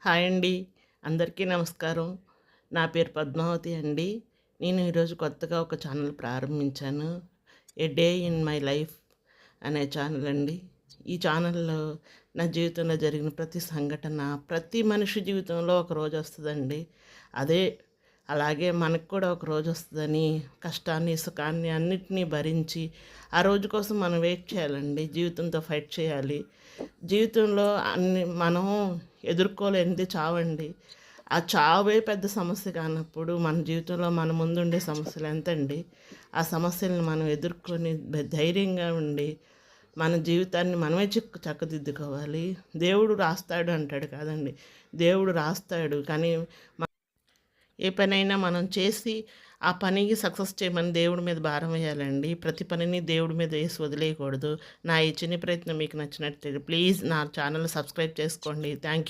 Hi అండి. అందరికీ నమస్కారం. నా పేరు పద్మావతి అండి. నేను ఈరోజు కొత్తగా ఒక ఛానల్ ప్రారంభించాను. A day in my life అనే ఛానల్ అండి. ఈ ఛానల్లో నా జీవితంలో జరిగిన ప్రతి సంఘటన ప్రతి మనిషి జీవితంలో ఒక రోజు వస్తుందండి. అదే అలాగే మనకు కూడా ఒక రోజు వస్తుందని కష్టాన్ని సుఖాన్ని అన్నిటినీ భరించి ఆ రోజు కోసం మనం వెయిట్ చేయాలండి. జీవితంతో ఫైట్ చేయాలి. జీవితంలో అన్ని మనం ఎదుర్కోలేనిది చావండి. ఆ చావే పెద్ద సమస్య కానప్పుడు మన జీవితంలో మన ముందుండే సమస్యలు ఎంతండి? ఆ సమస్యలను మనం ఎదుర్కొని ధైర్యంగా ఉండి మన జీవితాన్ని మనమే చిక్కు చక్కదిద్దుకోవాలి. దేవుడు రాస్తాడు అంటాడు కాదండి. దేవుడు రాస్తాడు. కానీ ఏ పనైనా మనం చేసి ఆ పనికి సక్సెస్ చేయమని దేవుడి మీద భారం వేయాలండి. ప్రతి పనిని దేవుడి మీద వేసి వదిలేయకూడదు. నా ఈ చిన్న ప్రయత్నం మీకు నచ్చినట్టు ప్లీజ్ నా ఛానల్ సబ్స్క్రైబ్ చేసుకోండి. Thank you